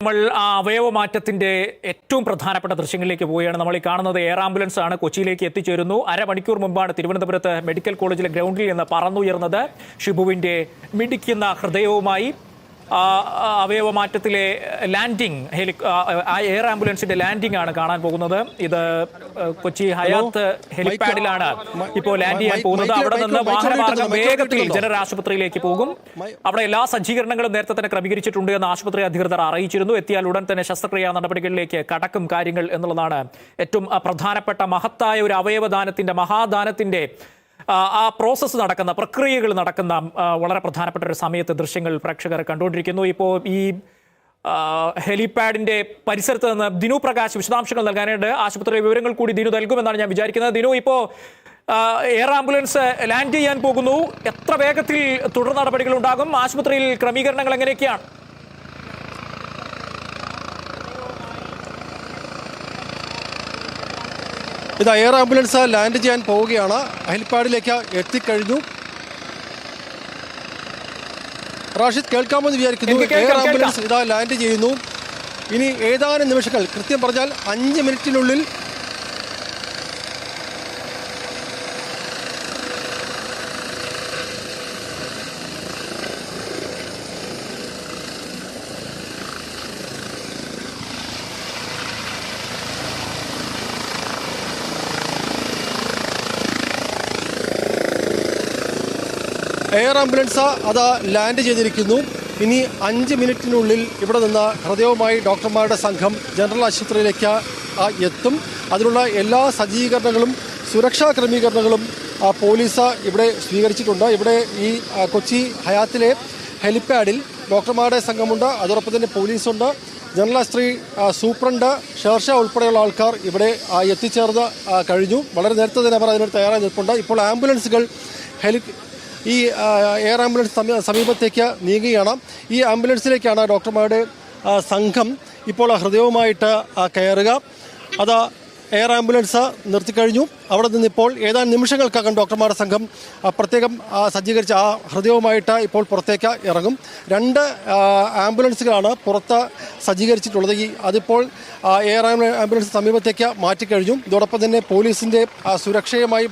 നമ്മൾ ആ അവയവ മാറ്റത്തിന്റെ ഏറ്റവും പ്രധാനപ്പെട്ട ദൃശ്യങ്ങളിലേക്ക് പോവുകയാണ്. നമ്മൾ ഈ കാണുന്നത് എയർ ആംബുലൻസ് ആണ് കൊച്ചിയിലേക്ക് എത്തിച്ചേരുന്നു. അരമണിക്കൂർ മുമ്പാണ് തിരുവനന്തപുരത്ത് മെഡിക്കൽ കോളേജിലെ ഗ്രൗണ്ടിൽ നിന്ന് പറന്നുയർന്നത്. ഷിബുവിന്റെ മിടിക്കുന്ന ഹൃദയവുമായി ആ, ആ, അവയവ മാറ്റത്തിലെ ലാൻഡിംഗ് ഹെലി എയർ ആംബുലൻസിന്റെ ലാൻഡിംഗ് ആണ് കാണാൻ പോകുന്നത്. ഇത് കൊച്ചി ഹയാത്ത് ഹെലിപാഡിലാണ് ഇപ്പോൾ ലാൻഡ് ചെയ്യാൻ പോകുന്നത്. അവിടെ നിന്ന് വാഹനമാർഗം വേഗത്തിൽ ജനറൽ ആശുപത്രിയിലേക്ക് പോകും. അവിടെ എല്ലാ സജ്ജീകരണങ്ങളും നേരത്തെ തന്നെ ക്രമീകരിച്ചിട്ടുണ്ട് എന്ന് ആശുപത്രി അധികൃതർ അറിയിച്ചിരുന്നു. എത്തിയാൽ ഉടൻ തന്നെ ശസ്ത്രക്രിയാ നടപടികളിലേക്ക് കടക്കും കാര്യങ്ങൾ എന്നുള്ളതാണ് ഏറ്റവും പ്രധാനപ്പെട്ട മഹത്തായ ഒരു അവയവദാനത്തിന്റെ മഹാദാനത്തിന്റെ ആ, പ്രോസസ്സ് നടക്കുന്ന പ്രക്രിയകൾ നടക്കുന്ന വളരെ പ്രധാനപ്പെട്ട ഒരു സമയത്ത് ദൃശ്യങ്ങൾ പ്രേക്ഷകർ കണ്ടുകൊണ്ടിരിക്കുന്നു. ഇപ്പോൾ ഈ ഹെലിപാഡിന്റെ പരിസരത്ത് നിന്ന് ദിനു പ്രകാശ് വിശദാംശങ്ങൾ നൽകാനായിട്ട് ആശുപത്രി വിവരങ്ങൾ കൂടി ദിനു നൽകുമെന്നാണ് ഞാൻ വിചാരിക്കുന്നത്. ദിനു ഇപ്പോൾ എയർ ആംബുലൻസ് ലാൻഡ് ചെയ്യാൻ പോകുന്നു. എത്ര വേഗത്തിൽ തുടർ നടപടികൾ ഉണ്ടാകും? ആശുപത്രിയിൽ ക്രമീകരണങ്ങൾ എങ്ങനെയൊക്കെയാണ്? ഇത് എയർ ആംബുലൻസ് ലാൻഡ് ചെയ്യാൻ പോവുകയാണ്. ഹെലിപ്പാഡിലേക്ക് എത്തിക്കഴിഞ്ഞു. റാഷിദ് കേൾക്കാമെന്ന് വിചാരിക്കുന്നു. എയർ ആംബുലൻസ് ഇതാ ലാൻഡ് ചെയ്യുന്നു. ഇനി ഏതാനും നിമിഷങ്ങൾ കൃത്യം പറഞ്ഞാൽ അഞ്ച് മിനിറ്റിനുള്ളിൽ എയർ ആംബുലൻസ് അതാ ലാൻഡ് ചെയ്തിരിക്കുന്നു. ഇനി അഞ്ച് മിനിറ്റിനുള്ളിൽ ഇവിടെ നിന്ന് ഹൃദയവുമായി ഡോക്ടർമാരുടെ സംഘം ജനറൽ ആശുപത്രിയിലേക്ക് എത്തും. അതിനുള്ള എല്ലാ സജ്ജീകരണങ്ങളും സുരക്ഷാ ക്രമീകരണങ്ങളും പോലീസ് ഇവിടെ സ്വീകരിച്ചിട്ടുണ്ട്. ഇവിടെ ഈ കൊച്ചി ഹയാത്തിലെ ഹെലിപ്പാഡിൽ ഡോക്ടർമാരുടെ സംഘമുണ്ട്. അതോടൊപ്പം തന്നെ പോലീസുണ്ട്. ജനറൽ ആശുപത്രി സൂപ്രണ്ട് ഷേർഷ ഉൾപ്പെടെയുള്ള ആൾക്കാർ ഇവിടെ എത്തിച്ചേർന്ന് കഴിഞ്ഞു. വളരെ നേരത്തെ തന്നെ അവർ അതിനോട് തയ്യാറായി നിൽപ്പുണ്ട്. ഇപ്പോൾ ആംബുലൻസുകൾ ഹെലി ഈ എയർ ആംബുലൻസ് സമീ- സമീപത്തേക്ക് നീങ്ങുകയാണ്. ഈ ആംബുലൻസിലേക്കാണ് ഡോക്ടർമാരുടെ സംഘം ഇപ്പോൾ ഹൃദയവുമായിട്ട് കയറുക. അത് എയർ ആംബുലൻസ് നിർത്തിക്കഴിഞ്ഞു. അവിടെ നിന്ന് ഇപ്പോൾ ഏതാനും നിമിഷങ്ങൾക്കകം ഡോക്ടർമാരുടെ സംഘം പ്രത്യേകം സജ്ജീകരിച്ച ആ ഹൃദയവുമായിട്ട് ഇപ്പോൾ പുറത്തേക്ക് ഇറങ്ങും. രണ്ട് ആംബുലൻസുകളാണ് പുറത്ത് സജ്ജീകരിച്ചിട്ടുള്ളത്. ഈ അതിപ്പോൾ എയർ ആംബു- ആംബുലൻസ് സമീപത്തേക്ക് മാറ്റിക്കഴിഞ്ഞു. ഇതോടൊപ്പം തന്നെ പോലീസിന്റെ സുരക്ഷയുമായി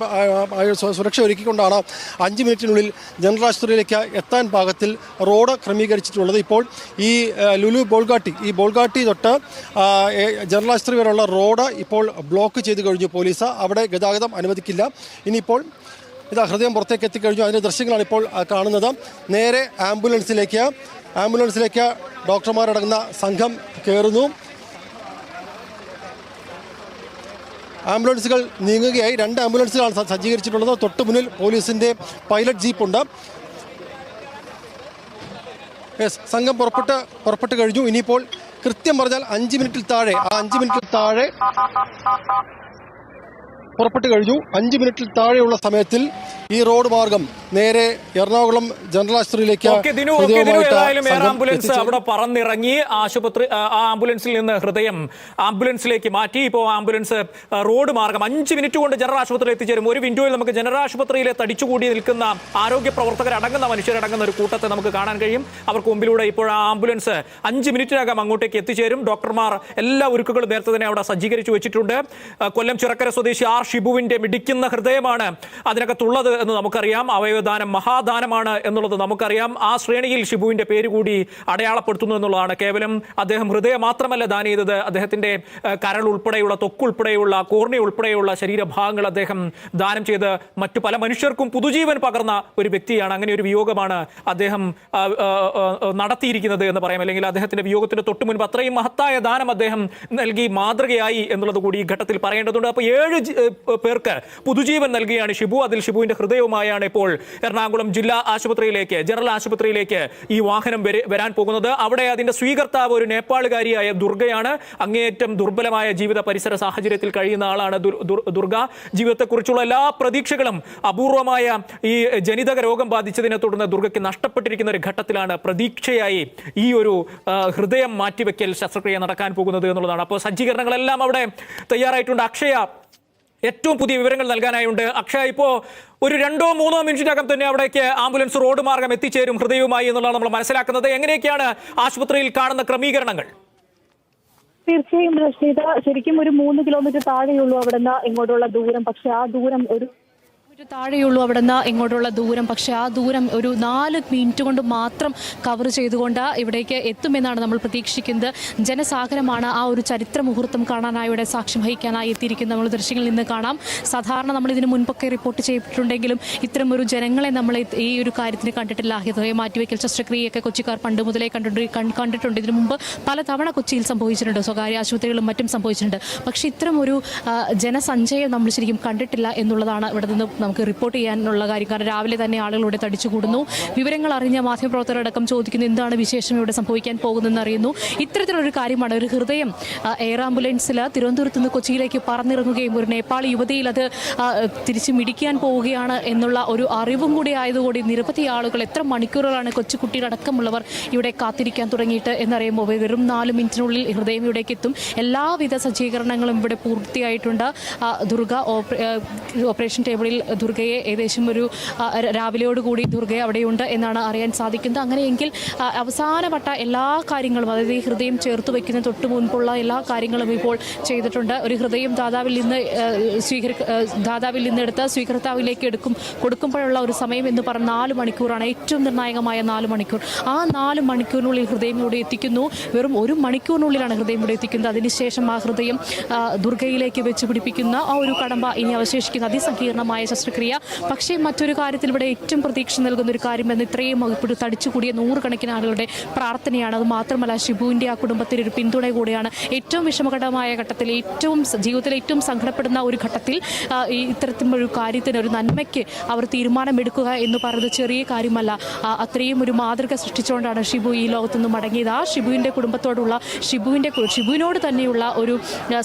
സുരക്ഷ ഒരുക്കിക്കൊണ്ടാണ് അഞ്ച് മിനിറ്റിനുള്ളിൽ ജനറൽ ആശുപത്രിയിലേക്ക് എത്താൻ പാകത്തിൽ റോഡ് ക്രമീകരിച്ചിട്ടുള്ളത്. ഇപ്പോൾ ഈ ലുലു ബോൾഗാട്ടി ഈ ബോൾഗാട്ടി തൊട്ട് ജനറൽ ആശുപത്രി വരെയുള്ള റോഡ് ഇപ്പോൾ ബ്ലോക്ക് ചെയ്ത് കഴിഞ്ഞു പോലീസ്. അവിടെ ഗതാഗതം അനുവദിക്കില്ല. ഇനിയിപ്പോൾ ഇത് ഹൃദയം പുറത്തേക്ക് എത്തിക്കഴിഞ്ഞു. അതിന്റെ ദൃശ്യങ്ങളാണ് ഇപ്പോൾ കാണുന്നത്. നേരെ ആംബുലൻസിലേക്ക് ആംബുലൻസിലേക്ക് ഡോക്ടർമാരടങ്ങുന്ന സംഘം കയറുന്നു. ആംബുലൻസുകൾ നീങ്ങുകയായി. രണ്ട് ആംബുലൻസുകളാണ് സജ്ജീകരിച്ചിട്ടുള്ളത്. തൊട്ട് മുന്നിൽ പോലീസിന്റെ പൈലറ്റ് ജീപ്പുണ്ട്. യെസ് സംഘം പുറപ്പെട്ട് പുറപ്പെട്ട് കഴിഞ്ഞു. ഇനിയിപ്പോൾ കൃത്യം പറഞ്ഞാൽ അഞ്ച് മിനിറ്റിൽ താഴെ ആ അഞ്ച് മിനിറ്റിൽ താഴെ പുറപ്പെട്ട് കഴിഞ്ഞു. അഞ്ച് മിനിറ്റിൽ താഴെയുള്ള സമയത്തിൽ ഈ റോഡ് മാർഗം നേരെ എറണാകുളം ജനറൽ ആശുപത്രിയിലേക്ക് ആംബുലൻസ് അവിടെ പറന്നിറങ്ങി. ആശുപത്രി ആംബുലൻസിൽ നിന്ന് ഹൃദയം ആംബുലൻസിലേക്ക് മാറ്റി. ഇപ്പോൾ ആംബുലൻസ് റോഡ് മാർഗം അഞ്ച് മിനിറ്റ് കൊണ്ട് ജനറൽ ആശുപത്രിയിൽ എത്തിച്ചേരും. ഒരു വിൻഡോയിൽ നമുക്ക് ജനറൽ ആശുപത്രിയിലെ തടിച്ചുകൂടി നിൽക്കുന്ന ആരോഗ്യ പ്രവർത്തകരടങ്ങുന്ന മനുഷ്യരടങ്ങുന്ന ഒരു കൂട്ടത്തെ നമുക്ക് കാണാൻ കഴിയും. അവർക്ക് മുമ്പിലൂടെ ഇപ്പോൾ ആ ആംബുലൻസ് അഞ്ച് മിനിറ്റിനകം അങ്ങോട്ടേക്ക് എത്തിച്ചേരും. ഡോക്ടർമാർ എല്ലാ ഒരുക്കുകളും നേരത്തെ തന്നെ അവിടെ സജ്ജീകരിച്ചു വെച്ചിട്ടുണ്ട്. കൊല്ലം ചിറക്കര സ്വദേശി ആർ ഷിബുവിന്റെ മിടിക്കുന്ന ഹൃദയമാണ് അതിനകത്തുള്ളത്. എന്ന് നമുക്കറിയാം. അവയവദാനം മഹാദാനമാണ് എന്നുള്ളത് നമുക്കറിയാം. ആ ശ്രേണിയിൽ ഷിബുവിന്റെ പേര് കൂടി അടയാളപ്പെടുത്തുന്നു എന്നുള്ളതാണ്. കേവലം അദ്ദേഹം ഹൃദയം മാത്രമല്ല ദാനം ചെയ്തത്. അദ്ദേഹത്തിന്റെ കരൾ ഉൾപ്പെടെയുള്ള തൊക്ക് ഉൾപ്പെടെയുള്ള കോർണി ഉൾപ്പെടെയുള്ള ശരീരഭാഗങ്ങൾ അദ്ദേഹം ദാനം ചെയ്ത് മറ്റു പല മനുഷ്യർക്കും പുതുജീവൻ പകർന്ന ഒരു വ്യക്തിയാണ്. അങ്ങനെ ഒരു വിയോഗമാണ് അദ്ദേഹം നടത്തിയിരിക്കുന്നത് എന്ന് പറയാം. അല്ലെങ്കിൽ അദ്ദേഹത്തിന്റെ വിയോഗത്തിന് തൊട്ട് മുൻപ് അത്രയും മഹത്തായ ദാനം അദ്ദേഹം നൽകി മാതൃകയായി എന്നുള്ളത് കൂടി ഈ ഘട്ടത്തിൽ പറയേണ്ടതുണ്ട്. അപ്പോൾ ഏഴ് പേർക്ക് പുതുജീവൻ നൽകുകയാണ് ഷിബു. അതിൽ ഷിബുവിന്റെ ഹൃദയവുമായാണ് ഇപ്പോൾ എറണാകുളം ജില്ലാ ആശുപത്രിയിലേക്ക് ജനറൽ ആശുപത്രിയിലേക്ക് ഈ വാഹനം വരാൻ പോകുന്നത്. അവിടെ അതിന്റെ സ്വീകർത്താവ് ഒരു നേപ്പാളുകാരിയായ ദുർഗയാണ്. അങ്ങേയറ്റം ദുർബലമായ ജീവിത പരിസര സാഹചര്യത്തിൽ കഴിയുന്ന ആളാണ് ദുർ- ദുർ- ദുർഗ. ജീവിതത്തെക്കുറിച്ചുള്ള എല്ലാ പ്രതീക്ഷകളും അപൂർവമായ ഈ ജനിതക രോഗം ബാധിച്ചതിനെ തുടർന്ന് ദുർഗയ്ക്ക് നഷ്ടപ്പെട്ടിരിക്കുന്ന ഒരു ഘട്ടത്തിലാണ് പ്രതീക്ഷയായി ഈ ഒരു ഹൃദയം മാറ്റിവെക്കൽ ശസ്ത്രക്രിയ നടക്കാൻ പോകുന്നത് എന്നുള്ളതാണ്. അപ്പോൾ സജ്ജീകരണങ്ങളെല്ലാം അവിടെ തയ്യാറായിട്ടുണ്ട്. അക്ഷയ ഏറ്റവും പുതിയ വിവരങ്ങൾ നൽകാനായുണ്ട്. അക്ഷയ ഇപ്പോ ഒരു രണ്ടോ മൂന്നോ മിനിറ്റിനകം തന്നെ അവിടേക്ക് ആംബുലൻസ് റോഡ് മാർഗം എത്തിച്ചേരും ഹൃദയവുമായി എന്നുള്ളതാണ് നമ്മൾ മനസ്സിലാക്കുന്നത്. എങ്ങനെയൊക്കെയാണ് ആശുപത്രിയിൽ കാണുന്ന ക്രമീകരണങ്ങൾ? തീർച്ചയായും രശ്മിത. ശരിക്കും ഒരു മൂന്ന് കിലോമീറ്റർ താഴെയുള്ളൂ അവിടുന്ന് ഇങ്ങോട്ടുള്ള ദൂരം. പക്ഷെ ആ ദൂരം ഒരു ഒരു താഴെയുള്ളൂ അവിടെ നിന്ന് ഇങ്ങോട്ടുള്ള ദൂരം. പക്ഷെ ആ ദൂരം ഒരു നാല് മിനിറ്റ് കൊണ്ട് മാത്രം കവർ ചെയ്തുകൊണ്ട് ഇവിടേക്ക് എത്തുമെന്നാണ് നമ്മൾ പ്രതീക്ഷിക്കുന്നത്. ജനസാഗരമാണ് ആ ഒരു ചരിത്ര മുഹൂർത്തം കാണാനായി ഇവിടെ സാക്ഷ്യം വഹിക്കാനായി എത്തിയിരിക്കുന്ന നമ്മൾ ദൃശ്യങ്ങളിൽ നിന്ന് കാണാം. സാധാരണ നമ്മൾ ഇതിന് മുൻപൊക്കെ റിപ്പോർട്ട് ചെയ്തിട്ടുണ്ടെങ്കിലും ഇത്തരം ഒരു ജനങ്ങളെ നമ്മൾ ഈ ഒരു കാര്യത്തിന് കണ്ടിട്ടില്ല. ഹൃദയ മാറ്റിവെക്കൽ ശസ്ത്രക്രിയയൊക്കെ കൊച്ചിക്കാർ പണ്ട് മുതലേ കണ്ടിട്ടുണ്ട് കണ്ടിട്ടുണ്ട്. ഇതിനു മുമ്പ് പലതവണ കൊച്ചിയിൽ സംഭവിച്ചിട്ടുണ്ട്. സ്വകാര്യ ആശുപത്രികളും മറ്റും സംഭവിച്ചിട്ടുണ്ട്. പക്ഷേ ഇത്തരം ഒരു ജനസഞ്ചയം നമ്മൾ ശരിക്കും കണ്ടിട്ടില്ല എന്നുള്ളതാണ് ഇവിടെ നിന്ന് നമുക്ക് റിപ്പോർട്ട് ചെയ്യാനുള്ള കാര്യം. കാരണം രാവിലെ തന്നെ ആളുകൾ ഇവിടെ തടിച്ചു കൂടുന്നു വിവരങ്ങൾ അറിഞ്ഞ മാധ്യമപ്രവർത്തകരടക്കം ചോദിക്കുന്നു എന്താണ് വിശേഷം? ഇവിടെ സംഭവിക്കാൻ പോകുന്നതെന്ന് അറിയുന്നു. ഇത്തരത്തിലൊരു കാര്യമാണ് ഒരു ഹൃദയം എയർ ആംബുലൻസിൽ തിരുവനന്തപുരത്ത് നിന്ന് കൊച്ചിയിലേക്ക് പറന്നിറങ്ങുകയും ഒരു നേപ്പാളി യുവതിയിൽ അത് തിരിച്ചു മിടിക്കാൻ പോവുകയാണ് എന്നുള്ള ഒരു അറിവും കൂടി ആയതുകൂടി നിരവധി ആളുകൾ എത്ര മണിക്കൂറുകളാണ് കൊച്ചുകുട്ടികളടക്കമുള്ളവർ ഇവിടെ കാത്തിരിക്കാൻ തുടങ്ങിയിട്ട് എന്നറിയുമ്പോൾ വെറും നാല് മിനിറ്റിനുള്ളിൽ ഹൃദയം ഇവിടേക്ക് എത്തും. എല്ലാവിധ സജ്ജീകരണങ്ങളും ഇവിടെ പൂർത്തിയായിട്ടുണ്ട്. ദുർഗ ഓപ്പറേഷൻ ടേബിളിൽ ദുർഗയെ ഏകദേശം ഒരു രാവിലെയോടുകൂടി ദുർഗയെ അവിടെയുണ്ട് എന്നാണ് അറിയാൻ സാധിക്കുന്നത്. അങ്ങനെയെങ്കിൽ അവസാനവട്ട എല്ലാ കാര്യങ്ങളും അതായത് ഈ ഹൃദയം ചേർത്ത് വയ്ക്കുന്ന തൊട്ട് മുൻപുള്ള എല്ലാ കാര്യങ്ങളും ഇപ്പോൾ ചെയ്തിട്ടുണ്ട്. ഒരു ഹൃദയം ദാതാവിൽ നിന്ന് സ്വീകരി ദാതാവിൽ നിന്ന് എടുത്ത് സ്വീകർത്താവിലേക്ക് എടുക്കും കൊടുക്കുമ്പോഴുള്ള ഒരു സമയം എന്ന് പറഞ്ഞ നാല് മണിക്കൂറാണ് ഏറ്റവും നിർണായകമായ നാല് മണിക്കൂർ. ആ നാല് മണിക്കൂറിനുള്ളിൽ ഹൃദയം ഇവിടെ എത്തിക്കുന്നു. വെറും ഒരു മണിക്കൂറിനുള്ളിലാണ് ഹൃദയം ഇവിടെ എത്തിക്കുന്നത്. അതിനുശേഷം ആ ഹൃദയം ദുർഗയിലേക്ക് വെച്ച് പിടിപ്പിക്കുന്ന ആ ഒരു കടമ്പ ഇനി അവശേഷിക്കുന്ന അതിസങ്കീർണമായ ശസ്ത്രക്രിയ പക്ഷേ മറ്റൊരു കാര്യത്തിൽ ഇവിടെ ഏറ്റവും പ്രതീക്ഷ നൽകുന്ന ഒരു കാര്യം എന്ന് ഇത്രയും ഇപ്പോൾ തടിച്ചുകൂടിയ നൂറുകണക്കിന് ആളുകളുടെ പ്രാർത്ഥനയാണ്. അത് മാത്രമല്ല ഷിബുവിന്റെ ആ കുടുംബത്തിന് ഒരു പിന്തുണ കൂടിയാണ് ഏറ്റവും വിഷമകരമായ ഘട്ടത്തിൽ ഏറ്റവും ജീവിതത്തിൽ ഏറ്റവും സങ്കടപ്പെടുന്ന ഒരു ഘട്ടത്തിൽ ഈ ഇത്തരത്തിലൊരു കാര്യത്തിന് ഒരു നന്മയ്ക്ക് അവർ തീരുമാനമെടുക്കുക എന്ന് പറയുന്നത് ചെറിയ കാര്യമല്ല. അത്രയും ഒരു മാതൃക സൃഷ്ടിച്ചുകൊണ്ടാണ് ഷിബു ഈ ലോകത്തു നിന്ന് മടങ്ങിയത്. ആ ഷിബുവിന്റെ കുടുംബത്തോടുള്ള ഷിബുവിന്റെ ഷിബുവിനോട് തന്നെയുള്ള ഒരു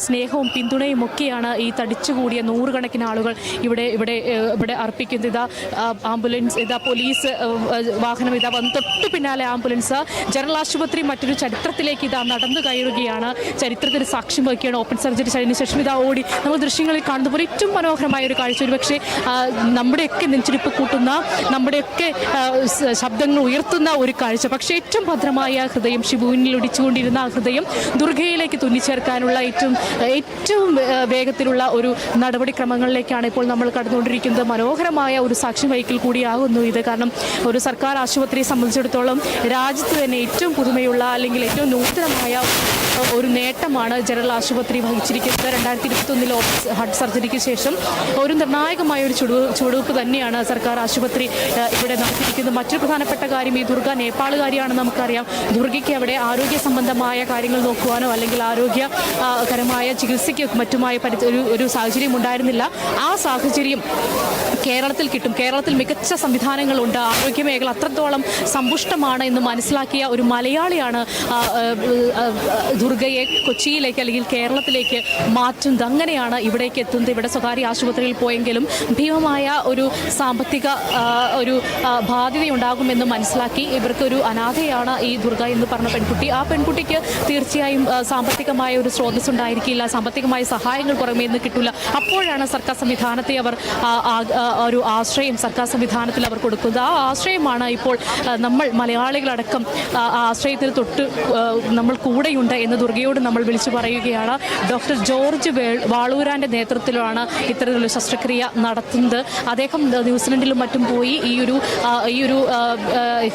സ്നേഹവും പിന്തുണയും ഒക്കെയാണ് ഈ തടിച്ചുകൂടിയ നൂറുകണക്കിന് ആളുകൾ ഇവിടെ ഇവിടെ ഇവിടെ അർപ്പിക്കുന്നത്. ഇതാ ആംബുലൻസ് ഇതാ പോലീസ് വാഹനം ഇതാ വന്ന് തൊട്ട് പിന്നാലെ ആംബുലൻസ്. ജനറൽ ആശുപത്രി മറ്റൊരു ചരിത്രത്തിലേക്ക് ഇതാ നടന്നു കയറുകയാണ്. ചരിത്രത്തിന് സാക്ഷ്യം വഹിക്കുകയാണ് ഓപ്പൺ സർജറി കഴിഞ്ഞ ശേഷം ഇതാ ഓടി നമ്മൾ ദൃശ്യങ്ങളിൽ കാണുന്ന പോലെ ഏറ്റവും മനോഹരമായ ഒരു കാഴ്ച. ഒരു പക്ഷേ നമ്മുടെയൊക്കെ നെഞ്ചിരിപ്പ് കൂട്ടുന്ന നമ്മുടെയൊക്കെ ശബ്ദങ്ങൾ ഉയർത്തുന്ന ഒരു കാഴ്ച. പക്ഷേ ഏറ്റവും ഭദ്രമായ ഹൃദയം ശിവുവിനിൽ ഒടിച്ചുകൊണ്ടിരുന്ന ആ ഹൃദയം ദുർഗയിലേക്ക് തുന്നിച്ചേർക്കാനുള്ള ഏറ്റവും ഏറ്റവും വേഗത്തിലുള്ള ഒരു നടപടിക്രമങ്ങളിലേക്കാണ് ഇപ്പോൾ നമ്മൾ കടന്നുകൊണ്ടിരിക്കുന്നത്. മനോഹരമായ ഒരു സാക്ഷ്യം വഹിക്കൽ കൂടിയാകുന്നു ഇത്. കാരണം ഒരു സർക്കാർ ആശുപത്രിയെ സംബന്ധിച്ചിടത്തോളം രാജ്യത്ത് തന്നെ ഏറ്റവും പുതുമയുള്ള അല്ലെങ്കിൽ ഏറ്റവും നൂതനമായ ഒരു നേട്ടമാണ് ജനറൽ ആശുപത്രി വഹിച്ചിരിക്കുന്നത്. രണ്ടായിരത്തി ഇരുപത്തൊന്നിൽ ഹാർട്ട് സർജറിക്ക് ശേഷം ഒരു നിർണായകമായ ഒരു ചുടു ചുവടുവെപ്പ് തന്നെയാണ് സർക്കാർ ആശുപത്രി ഇവിടെ നടത്തിയിരിക്കുന്നത്. മറ്റൊരു പ്രധാനപ്പെട്ട കാര്യം ഈ ദുർഗ നേപ്പാളുകാരിയാണെന്ന് നമുക്കറിയാം. ദുർഗയ്ക്ക് അവിടെ ആരോഗ്യ സംബന്ധമായ കാര്യങ്ങൾ നോക്കുവാനോ അല്ലെങ്കിൽ ആരോഗ്യകരമായ ചികിത്സയ്ക്ക് മറ്റുമായ പരി- ഒരു ഒരു സാഹചര്യം ഉണ്ടായിരുന്നില്ല. ആ സാഹചര്യം കേരളത്തിൽ കിട്ടും. കേരളത്തിൽ മികച്ച സംവിധാനങ്ങളുണ്ട്. ആരോഗ്യ മേഖല അത്രത്തോളം സമ്പുഷ്ടമാണ് എന്ന് മനസ്സിലാക്കിയ ഒരു മലയാളിയാണ് ആ, ദുർഗയെ കൊച്ചിയിലേക്ക് അല്ലെങ്കിൽ കേരളത്തിലേക്ക് മാറ്റുന്നത്. അങ്ങനെയാണ് ഇവിടേക്ക് എത്തുന്നത്. ഇവിടെ സ്വകാര്യ ആശുപത്രിയിൽ പോയെങ്കിലും ഭീമമായ ഒരു സാമ്പത്തിക ഒരു ബാധ്യതയുണ്ടാകുമെന്ന് മനസ്സിലാക്കി ഇവർക്കൊരു അനാഥയാണ് ഈ ദുർഗ എന്ന് പറഞ്ഞ പെൺകുട്ടി. ആ പെൺകുട്ടിക്ക് തീർച്ചയായും സാമ്പത്തികമായ ഒരു സ്രോതസ് ഉണ്ടായിരിക്കില്ല സാമ്പത്തികമായ സഹായങ്ങൾ പുറമേ നിന്ന് കിട്ടില്ല അപ്പോഴാണ് സർക്കാർ സംവിധാനത്തെ അവർ ഒരു ആശ്രയം സർക്കാർ സംവിധാനത്തിൽ അവർ കൊടുക്കുന്നത്. ആ ആശ്രയമാണ് ഇപ്പോൾ നമ്മൾ മലയാളികളടക്കം ആശ്രയത്തിൽ തൊട്ട് നമ്മൾ കൂടെയുണ്ട് എന്ന് ദുർഗയോട് നമ്മൾ വിളിച്ചു പറയുകയാണ്. ഡോക്ടർ ജോർജ് വാളൂരാന്റെ നേതൃത്വത്തിലാണ് ഇത്തരത്തിലുള്ള ശസ്ത്രക്രിയ നടത്തുന്നത്. അദ്ദേഹം ന്യൂസിലൻഡിലും മറ്റും പോയി ഈ ഒരു ഈ ഒരു ഹൃദയം ആ,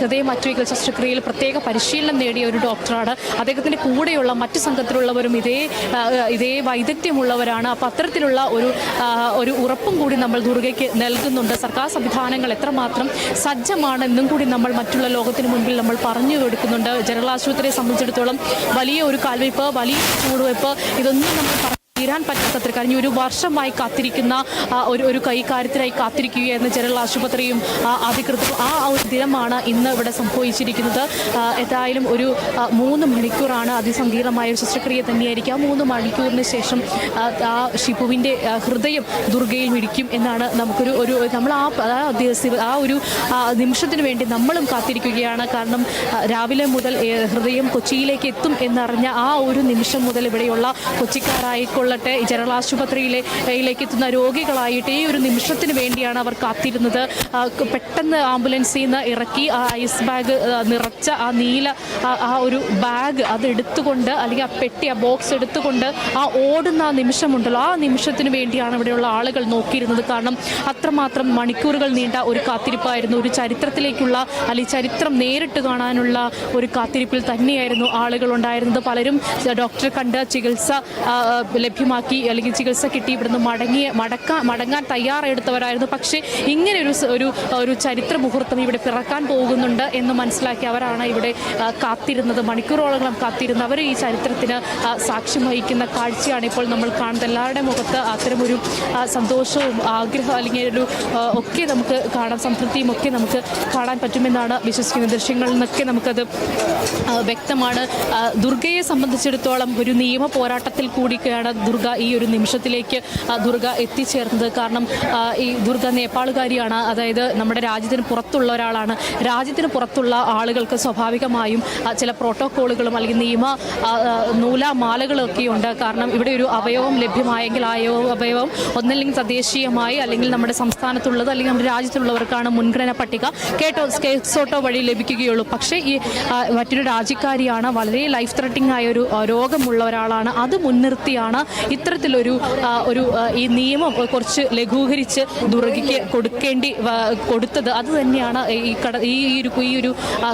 ഹൃദയ മാറ്റിവയ്ക്കൽ ശസ്ത്രക്രിയയിൽ പ്രത്യേക പരിശീലനം നേടിയ ഒരു ഡോക്ടറാണ്. അദ്ദേഹത്തിന്റെ കൂടെയുള്ള മറ്റു സംഘത്തിലുള്ളവരും ഇതേ ഇതേ വൈദഗ്ധ്യമുള്ളവരാണ്. അപ്പോൾ അത്തരത്തിലുള്ള ഒരു ഒരു ഉറപ്പും കൂടി നമ്മൾ ദുർഗയ്ക്ക് നൽകുന്നുണ്ട്. സർക്കാർ സംവിധാനങ്ങൾ എത്രമാത്രം സജ്ജമാണെന്നും കൂടി നമ്മൾ മറ്റുള്ള ലോകത്തിന് മുൻപിൽ നമ്മൾ പറഞ്ഞു കൊടുക്കുന്നുണ്ട്. ജനറൽ ആശുപത്രിയെ സംബന്ധിച്ചിടത്തോളം വലിയ ഒരു കാൽവയ്പ് വലിയ ചൂടുവയ്പ് ഇതൊന്നും നമ്മൾ തീരാൻ പറ്റാത്തത്ര കഴിഞ്ഞ ഒരു വർഷമായി കാത്തിരിക്കുന്ന ഒരു ഒരു കൈകാര്യത്തിനായി കാത്തിരിക്കുകയായിരുന്നു ജനറൽ ആശുപത്രിയും അധികൃതരും ആ ഒരു ദിനമാണ് ഇന്ന് ഇവിടെ സംഭവിച്ചിരിക്കുന്നത്. ഏതായാലും ഒരു മൂന്ന് മണിക്കൂറാണ് അതിസങ്കീർണമായ ഒരു ശസ്ത്രക്രിയ തന്നെയായിരിക്കും. ആ മൂന്ന് മണിക്കൂറിന് ശേഷം ആ, ഷിബുവിന്റെ ഹൃദയം ദുർഗയിൽ മിടിക്കും എന്നാണ് നമുക്കൊരു ഒരു നമ്മൾ ആ ആ ഒരു നിമിഷത്തിന് വേണ്ടി നമ്മളും കാത്തിരിക്കുകയാണ്. കാരണം രാവിലെ മുതൽ ഹൃദയം കൊച്ചിയിലേക്ക് എത്തും എന്നറിഞ്ഞ ആ ഒരു നിമിഷം മുതൽ ഇവിടെയുള്ള കൊച്ചിക്കാരായിക്കോട്ടെ കൊള്ളട്ടെ. ജനറൽ ആശുപത്രിയിലെ യിലേക്ക് എത്തുന്ന രോഗികളായിട്ട് ഈ ഒരു നിമിഷത്തിന് വേണ്ടിയാണ് അവർ കാത്തിരുന്നത്. പെട്ടെന്ന് ആംബുലൻസിൽ നിന്ന് ഇറക്കി ആ ഐസ് ബാഗ് നിറച്ച ആ നീല ആ- ഒരു ബാഗ് അത് എടുത്തുകൊണ്ട് അല്ലെങ്കിൽ ആ പെട്ടി ആ ബോക്സ് എടുത്തുകൊണ്ട് ആ ഓടുന്ന ആ നിമിഷമുണ്ടല്ലോ. ആ നിമിഷത്തിന് വേണ്ടിയാണ് ഇവിടെയുള്ള ആളുകൾ നോക്കിയിരുന്നത്. കാരണം അത്രമാത്രം മണിക്കൂറുകൾ നീണ്ട ഒരു കാത്തിരിപ്പായിരുന്നു. ഒരു ചരിത്രത്തിലേക്കുള്ള അല്ലെങ്കിൽ ചരിത്രം നേരിട്ട് കാണാനുള്ള ഒരു കാത്തിരിപ്പിൽ തന്നെയായിരുന്നു ആളുകൾ ഉണ്ടായിരുന്നത്. പലരും ഡോക്ടറെ കണ്ട് ചികിത്സ ലഭ്യമാക്കി അല്ലെങ്കിൽ ചികിത്സ കിട്ടി. ഇവിടുന്ന് മടങ്ങിയ മടക്കാൻ മടങ്ങാൻ തയ്യാറെടുത്തവരായിരുന്നു. പക്ഷേ ഇങ്ങനെ ഒരു ഒരു ഒരു ചരിത്ര മുഹൂർത്തം ഇവിടെ പിറക്കാൻ പോകുന്നുണ്ട് എന്ന് മനസ്സിലാക്കി അവരാണ് ഇവിടെ കാത്തിരുന്നത്. മണിക്കൂറോളം കാത്തിരുന്നത്. അവർ ഈ ചരിത്രത്തിന് സാക്ഷ്യം വഹിക്കുന്ന കാഴ്ചയാണ് ഇപ്പോൾ നമ്മൾ കാണുന്നത്. എല്ലാവരുടെ മുഖത്ത് അത്തരമൊരു സന്തോഷവും ആഗ്രഹം അല്ലെങ്കിൽ ഒരു ഒക്കെ നമുക്ക് കാണാൻ സംതൃപ്തിയും ഒക്കെ നമുക്ക് കാണാൻ പറ്റുമെന്നാണ് വിശ്വസിക്കുന്നത്. ദൃശ്യങ്ങളിൽ നിന്നൊക്കെ നമുക്കത് വ്യക്തമാണ്. ദുർഗയെ സംബന്ധിച്ചിടത്തോളം ഒരു നിയമ പോരാട്ടത്തിൽ കൂടിയാണ് ദുർഗ ഈ ഒരു നിമിഷത്തിലേക്ക് ദുർഗ എത്തിച്ചേർന്നത്. കാരണം ഈ ദുർഗ നേപ്പാളുകാരിയാണ്. അതായത് നമ്മുടെ രാജ്യത്തിന് പുറത്തുള്ള ഒരാളാണ്. രാജ്യത്തിന് പുറത്തുള്ള ആളുകൾക്ക് സ്വാഭാവികമായും ചില പ്രോട്ടോക്കോളുകളും അല്ലെങ്കിൽ നിയമ നൂലാമാലകളൊക്കെ ഉണ്ട് കാരണം ഇവിടെ ഒരു അവയവം ലഭ്യമായെങ്കിൽ ആ അവയവം- ഒന്നല്ലെങ്കിൽ തദ്ദേശീയമായി അല്ലെങ്കിൽ നമ്മുടെ സംസ്ഥാനത്തുള്ളത് അല്ലെങ്കിൽ നമ്മുടെ രാജ്യത്തുള്ളവർക്കാണ് മുൻഗണന പട്ടിക. കേട്ടോ സ്കേസോട്ടോ വഴി ലഭിക്കുകയുള്ളൂ. പക്ഷേ ഈ മറ്റൊരു രാജ്യക്കാരിയാണ് വളരെ ലൈഫ് ത്രെട്ടിംഗ് ആയ ഒരു രോഗമുള്ള ഒരാളാണ്. അത് മുൻനിർത്തിയാണ് ഇത്തരത്തിലൊരു ഒരു ഈ നിയമം കുറച്ച് ലഘൂകരിച്ച് ദുർഗയ്ക്ക് കൊടുക്കേണ്ടി കൊടുത്തത് അത് തന്നെയാണ് ഈ കട ഈ ഒരു ഈ ഒരു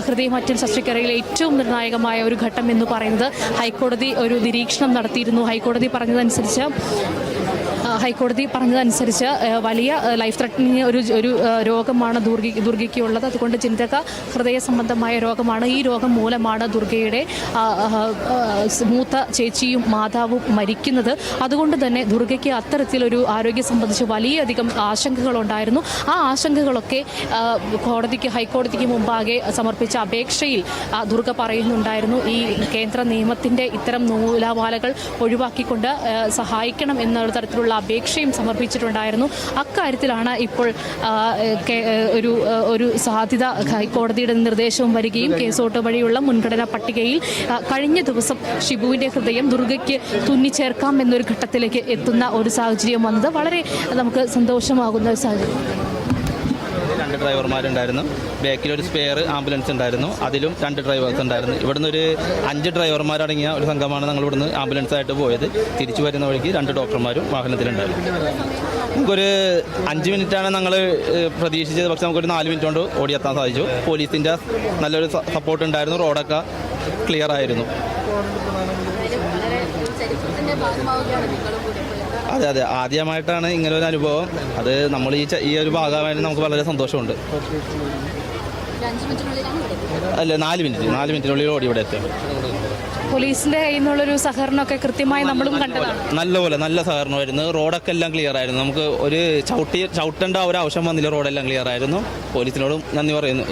ഹൃദയമാറ്റം ശസ്ത്രക്രിയയിലെ ഏറ്റവും നിർണായകമായ ഒരു ഘട്ടം എന്ന് പറയുന്നത്. ഹൈക്കോടതി ഒരു നിരീക്ഷണം നടത്തിയിരുന്നു. ഹൈക്കോടതി പറഞ്ഞതനുസരിച്ച് ഹൈക്കോടതി പറഞ്ഞതനുസരിച്ച് വലിയ ലൈഫ് ത്രട്ടനിങ് ഒരു ഒരു രോഗമാണ് ദുർഗി ദുർഗയ്ക്ക് ഉള്ളത് അതുകൊണ്ട് ചിന്തക ഹൃദയ സംബന്ധമായ രോഗമാണ്. ഈ രോഗം മൂലമാണ് ദുർഗയുടെ മൂത്ത ചേച്ചിയും മാതാവും മരിക്കുന്നത്. അതുകൊണ്ട് തന്നെ ദുർഗയ്ക്ക് അത്തരത്തിലൊരു ആരോഗ്യം സംബന്ധിച്ച് വലിയധികം ആശങ്കകളുണ്ടായിരുന്നു. ആ ആശങ്കകളൊക്കെ കോടതിക്ക് ഹൈക്കോടതിക്ക് മുമ്പാകെ സമർപ്പിച്ച അപേക്ഷയിൽ ദുർഗ പറയുന്നുണ്ടായിരുന്നു. ഈ കേന്ദ്ര നിയമത്തിന്റെ ഇത്തരം നൂലാമാലകൾ ഒഴിവാക്കിക്കൊണ്ട് സഹായിക്കണം എന്നുള്ള തരത്തിലുള്ള അപേക്ഷയും സമർപ്പിച്ചിട്ടുണ്ടായിരുന്നു. അക്കാര്യത്തിലാണ് ഇപ്പോൾ ഒരു ഒരു സാധ്യത ഹൈക്കോടതിയുടെ നിർദ്ദേശവും വരികയും കേസോട്ട് വഴിയുള്ള മുൻഗണനാ പട്ടികയിൽ കഴിഞ്ഞ ദിവസം ഷിബുവിന്റെ ഹൃദയം ദുർഗയ്ക്ക് തുന്നിച്ചേർക്കാം എന്നൊരു ഘട്ടത്തിലേക്ക് എത്തുന്ന ഒരു സാഹചര്യം വന്നത് വളരെ നമുക്ക് സന്തോഷമാകുന്ന ഒരു സാഹചര്യം. രണ്ട് ഡ്രൈവർമാരുണ്ടായിരുന്നു. ബാക്കിൽ ഒരു സ്പെയർ ആംബുലൻസ് ഉണ്ടായിരുന്നു. അതിലും രണ്ട് ഡ്രൈവേഴ്സ് ഉണ്ടായിരുന്നു. ഇവിടുന്ന് ഒരു അഞ്ച് ഡ്രൈവർമാരടങ്ങിയ ഒരു സംഘമാണ് ഞങ്ങൾ ഇവിടുന്ന് ആംബുലൻസ് ആയിട്ട് പോയത്. തിരിച്ചു വരുന്ന വഴിക്ക് രണ്ട് ഡോക്ടർമാരും വാഹനത്തിലുണ്ടായിരുന്നു. നമുക്കൊരു അഞ്ച് മിനിറ്റാണ് ഞങ്ങൾ പ്രതീക്ഷിച്ചത്. പക്ഷെ നമുക്കൊരു നാല് മിനിറ്റ് കൊണ്ട് ഓടിയെത്താൻ സാധിച്ചു. പോലീസിന്റെ നല്ലൊരു സപ്പോർട്ട് ഉണ്ടായിരുന്നു. റോഡൊക്കെ ക്ലിയർ ആയിരുന്നു. അതെ അതെ. ആദ്യമായിട്ടാണ് ഇങ്ങനെ ഒരു അനുഭവം. അത് നമ്മൾ ഈ ഈ ഒരു ഭാഗമായിട്ട് നമുക്ക് വളരെ സന്തോഷമുണ്ട്. അല്ല നാല് മിനിറ്റ്. നാല് മിനിറ്റിനുള്ളിൽ ഓടി ഇവിടെ എത്തും പോലീസിന്റെ കയ്യിൽ നിന്നുള്ളൊരു സഹകരണമൊക്കെ കൃത്യമായി നമ്മളും കണ്ടതാണ്. നല്ലപോലെ നല്ല സഹകരണമായിരുന്നു. റോഡൊക്കെ എല്ലാം ക്ലിയർ ആയിരുന്നു. നമുക്ക് ഒരു ചവിട്ടി ചവിട്ടേണ്ട ഒരു ആവശ്യം വന്നില്ല. റോഡെല്ലാം ക്ലിയർ ആയിരുന്നു. പോലീസിനോടും നന്ദി പറയുന്നു.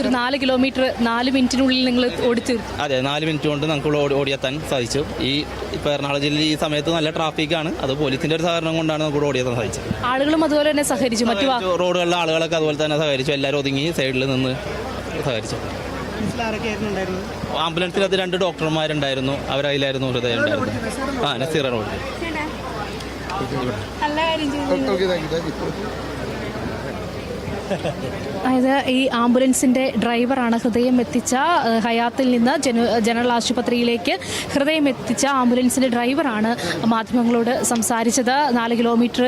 ഒരു നാല് കിലോമീറ്റർ നാല് മിനിറ്റിനുള്ളിൽ നിങ്ങൾ ഓടിച്ചു അതെ നാല് മിനിറ്റ് കൊണ്ട് നമുക്ക് ഓടിയെത്താൻ സാധിച്ചു. ഈ ഇപ്പോൾ എറണാകുളം ജില്ലയിൽ ഈ സമയത്ത് നല്ല ട്രാഫിക് ആണ്. അത് പോലീസിന്റെ ഒരു സഹകരണം കൊണ്ടാണ് നമുക്ക് ഓടിയെത്താൻ സാധിച്ചത്. ആളുകളും അതുപോലെ തന്നെ സഹകരിച്ചു. മറ്റു റോഡുകളിലെ ആളുകളൊക്കെ അതുപോലെ തന്നെ സഹകരിച്ചു. എല്ലാവരും ഒതുങ്ങി സൈഡിൽ നിന്ന് സഹകരിച്ചു. ആംബുലൻസിൽ അത് രണ്ട് ഡോക്ടർമാരുണ്ടായിരുന്നു. അവരതിലായിരുന്നു ഹൃദയം ഉണ്ടായിരുന്നു ആ നസീറ റോഡ്. അതായത് ഈ ആംബുലൻസിന്റെ ഡ്രൈവറാണ് ഹൃദയം എത്തിച്ച ഹയാത്തിൽ നിന്ന് ജനറൽ ആശുപത്രിയിലേക്ക് ഹൃദയം എത്തിച്ച ആംബുലൻസിന്റെ ഡ്രൈവറാണ് മാധ്യമങ്ങളോട് സംസാരിച്ചത്. നാല് കിലോമീറ്റർ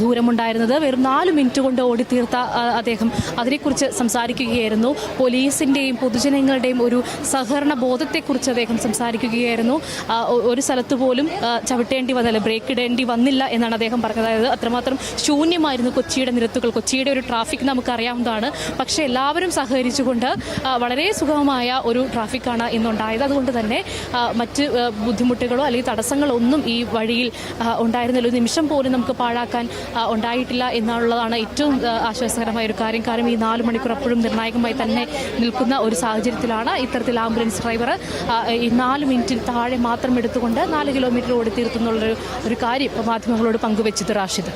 ദൂരമുണ്ടായിരുന്നത്. വെറും നാല് മിനിറ്റ് കൊണ്ട് ഓടിത്തീർത്ത അദ്ദേഹം അതിനെക്കുറിച്ച് സംസാരിക്കുകയായിരുന്നു. പോലീസിന്റെയും പൊതുജനങ്ങളുടെയും ഒരു സഹകരണ ബോധത്തെക്കുറിച്ച് അദ്ദേഹം സംസാരിക്കുകയായിരുന്നു. ഒരു സ്ഥലത്ത് പോലും ചവിട്ടേണ്ടി വന്നില്ല ബ്രേക്ക് ഇടേണ്ടി വന്നില്ല എന്നാണ് അദ്ദേഹം പറഞ്ഞത്. അതായത് അത്രമാത്രം ശൂന്യമായിരുന്നു കൊച്ചിയുടെ നിരത്തുകൾ. കൊച്ചിയുടെ ഒരു ട്രാഫിക് നമുക്കറിയാവുന്നതാണ്. പക്ഷെ എല്ലാവരും സഹകരിച്ചുകൊണ്ട് വളരെ സുഗമമായ ഒരു ട്രാഫിക്കാണ് ഇന്നുണ്ടായത്. അതുകൊണ്ട് തന്നെ മറ്റ് ബുദ്ധിമുട്ടുകളോ അല്ലെങ്കിൽ തടസ്സങ്ങളോ ഒന്നും ഈ വഴിയിൽ ഉണ്ടായിരുന്നില്ല. ഒരു നിമിഷം പോലും നമുക്ക് പാഴാക്കാൻ ഉണ്ടായിട്ടില്ല എന്നുള്ളതാണ് ഏറ്റവും ആശ്വാസകരമായ ഒരു കാര്യം. കാരണം ഈ നാല് മണിക്കൂർ അപ്പോഴും നിർണായകമായി തന്നെ നിൽക്കുന്ന ഒരു സാഹചര്യത്തിലാണ് ഇത്തരത്തിൽ ആംബുലൻസ് ഡ്രൈവർ ഈ നാല് മിനിറ്റിൽ താഴെ മാത്രം എടുത്തുകൊണ്ട് നാല് കിലോമീറ്റർ ഓടി തീർത്തുന്നുള്ളൊരു ഒരു കാര്യം മാധ്യമങ്ങളോട് പങ്കുവെച്ചത് റാഷിദ്.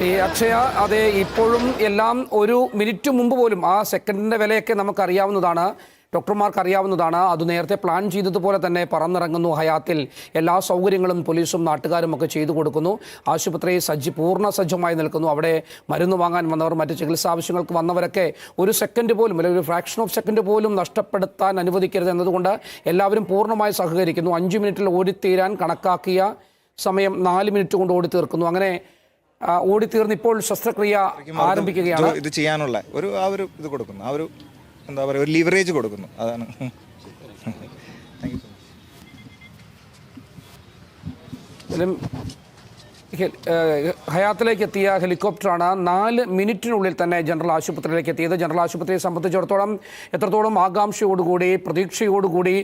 ഈ അക്ഷയ അതെ ഇപ്പോഴും എല്ലാം ഒരു മിനിറ്റ് മുമ്പ് പോലും ആ സെക്കൻഡിന്റെ വിലയൊക്കെ നമുക്കറിയാവുന്നതാണ്. ഡോക്ടർമാർക്ക് അറിയാവുന്നതാണ്. അത് നേരത്തെ പ്ലാൻ ചെയ്തതുപോലെ തന്നെ പറന്നിറങ്ങുന്നു ഹയാത്തിൽ. എല്ലാ സൗകര്യങ്ങളും പോലീസും നാട്ടുകാരും ഒക്കെ ചെയ്തു കൊടുക്കുന്നു. ആശുപത്രി സജ്ജി പൂർണ സജ്ജമായി നിൽക്കുന്നു. അവിടെ മരുന്ന് വാങ്ങാൻ വന്നവർ മറ്റ് ചികിത്സാ ആവശ്യങ്ങൾക്ക് വന്നവരൊക്കെ ഒരു സെക്കൻഡ് പോലും അല്ലെങ്കിൽ ഒരു ഫ്രാക്ഷൻ ഓഫ് സെക്കൻഡ് പോലും നഷ്ടപ്പെടുത്താൻ അനുവദിക്കരുത് എന്നതുകൊണ്ട് എല്ലാവരും പൂർണമായി സഹകരിക്കുന്നു. അഞ്ച് മിനിറ്റിൽ ഓടിത്തീരാൻ കണക്കാക്കിയ സമയം നാല് മിനിറ്റ് കൊണ്ട് ഓടി തീർക്കുന്നു അങ്ങനെ ഓടിത്തീർന്ന് ഇപ്പോൾ ശസ്ത്രക്രിയ ആരംഭിക്കുകയാണ്. ഇത് ചെയ്യാനുള്ള ഒരു ആ ഒരു ഇത് കൊടുക്കുന്നു. ആ ഒരു എന്താ പറയുക ഒരു ലിവറേജ് കൊടുക്കുന്നു. അതാണ്. താങ്ക് യു ഹയാത്തിലേക്ക് എത്തിയ ഹെലികോപ്റ്ററാണ് നാല് മിനിറ്റിനുള്ളിൽ തന്നെ ജനറൽ ആശുപത്രിയിലേക്ക് എത്തിയത്. ജനറൽ ആശുപത്രിയെ സംബന്ധിച്ചിടത്തോളം എത്രത്തോളം ആകാംക്ഷയോടുകൂടി പ്രതീക്ഷയോടുകൂടി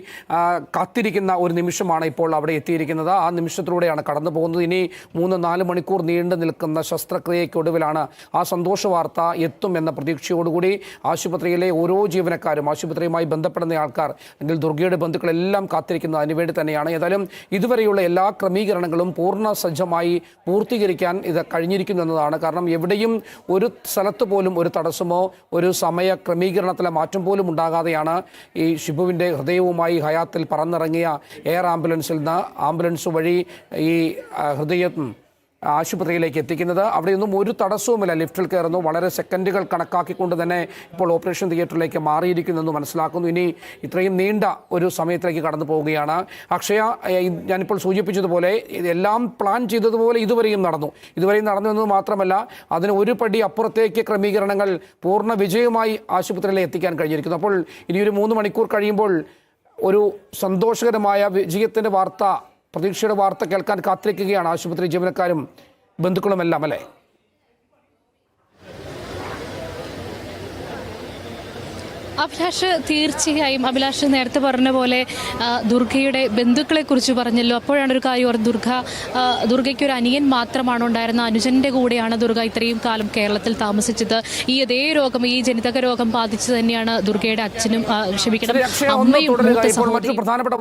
കാത്തിരിക്കുന്ന ഒരു നിമിഷമാണ് ഇപ്പോൾ അവിടെ എത്തിയിരിക്കുന്നത്. ആ നിമിഷത്തിലൂടെയാണ് കടന്നു പോകുന്നത്. ഇനി മൂന്ന് നാല് മണിക്കൂർ നീണ്ടു നിൽക്കുന്ന ശസ്ത്രക്രിയയ്ക്കൊടുവിലാണ് ആ സന്തോഷ വാർത്ത എത്തും എന്ന പ്രതീക്ഷയോടുകൂടി ആശുപത്രിയിലെ ഓരോ ജീവനക്കാരും ആശുപത്രിയുമായി ബന്ധപ്പെടുന്ന ആൾക്കാർ അല്ലെങ്കിൽ ദുർഗയുടെ ബന്ധുക്കളെല്ലാം കാത്തിരിക്കുന്നത് അതിനുവേണ്ടി തന്നെയാണ്. ഏതായാലും ഇതുവരെയുള്ള എല്ലാ ക്രമീകരണങ്ങളും പൂർണ സജ്ജമായി പൂർത്തീകരിക്കാൻ ഇത് കഴിഞ്ഞിരിക്കുന്നു എന്നതാണ്. കാരണം എവിടെയും ഒരു സ്ഥലത്ത് പോലും ഒരു തടസ്സമോ ഒരു സമയ ക്രമീകരണത്തിലെ മാറ്റം പോലും ഉണ്ടാകാതെയാണ് ഈ ഷിബുവിന്റെ ഹൃദയവുമായി ഹയാത്തിൽ പറന്നിറങ്ങിയ എയർ ആംബുലൻസിൽ നിന്ന് ആംബുലൻസ് വഴി ഈ ഹൃദയം ആശുപത്രിയിലേക്ക് എത്തിക്കുന്നത്. അവിടെയൊന്നും ഒരു തടസ്സവുമില്ല. ലിഫ്റ്റിൽ കയറുന്നു. വളരെ സെക്കൻഡുകൾ കണക്കാക്കിക്കൊണ്ട് തന്നെ ഇപ്പോൾ ഓപ്പറേഷൻ തിയേറ്ററിലേക്ക് മാറിയിരിക്കുന്നെന്ന് മനസ്സിലാക്കുന്നു. ഇനി ഇത്രയും നീണ്ട ഒരു സമയത്തിലേക്ക് കടന്നു പോവുകയാണ്. അക്ഷയ ഞാനിപ്പോൾ സൂചിപ്പിച്ചതുപോലെ എല്ലാം പ്ലാൻ ചെയ്തതുപോലെ ഇതുവരെയും നടന്നു. ഇതുവരെയും നടന്നു എന്നത് മാത്രമല്ല അതിന് ഒരു പടി അപ്പുറത്തേക്ക് ക്രമീകരണങ്ങൾ പൂർണ വിജയമായി ആശുപത്രിയിലേക്ക് എത്തിക്കാൻ കഴിഞ്ഞിരിക്കുന്നു. അപ്പോൾ ഇനിയൊരു മൂന്ന് മണിക്കൂർ കഴിയുമ്പോൾ ഒരു സന്തോഷകരമായ വിജയത്തിന്റെ വാർത്ത പ്രതീക്ഷയുടെ വാർത്ത കേൾക്കാൻ കാത്തിരിക്കുകയാണ് ആശുപത്രി ജീവനക്കാരും ബന്ധുക്കളും എല്ലാം അല്ലേ? അഭിലാഷ് തീർച്ചയായും. അഭിലാഷ് നേരത്തെ പറഞ്ഞ പോലെ ദുർഗയുടെ ബന്ധുക്കളെ കുറിച്ച് പറഞ്ഞല്ലോ. അപ്പോഴാണ് ഒരു കാര്യം ഓർത്ത് ദുർഗ ദുർഗയ്ക്ക് ഒരു അനിയൻ മാത്രമാണ് ഉണ്ടായിരുന്ന അനുജന്റെ കൂടെയാണ് ദുർഗ ഇത്രയും കാലം കേരളത്തിൽ താമസിച്ചത്. ഈ അതേ രോഗം ഈ ജനിതക രോഗം ബാധിച്ചു തന്നെയാണ് ദുർഗയുടെ അച്ഛനും ക്ഷമിക്കണം അമ്മയും പ്രധാനപ്പെട്ട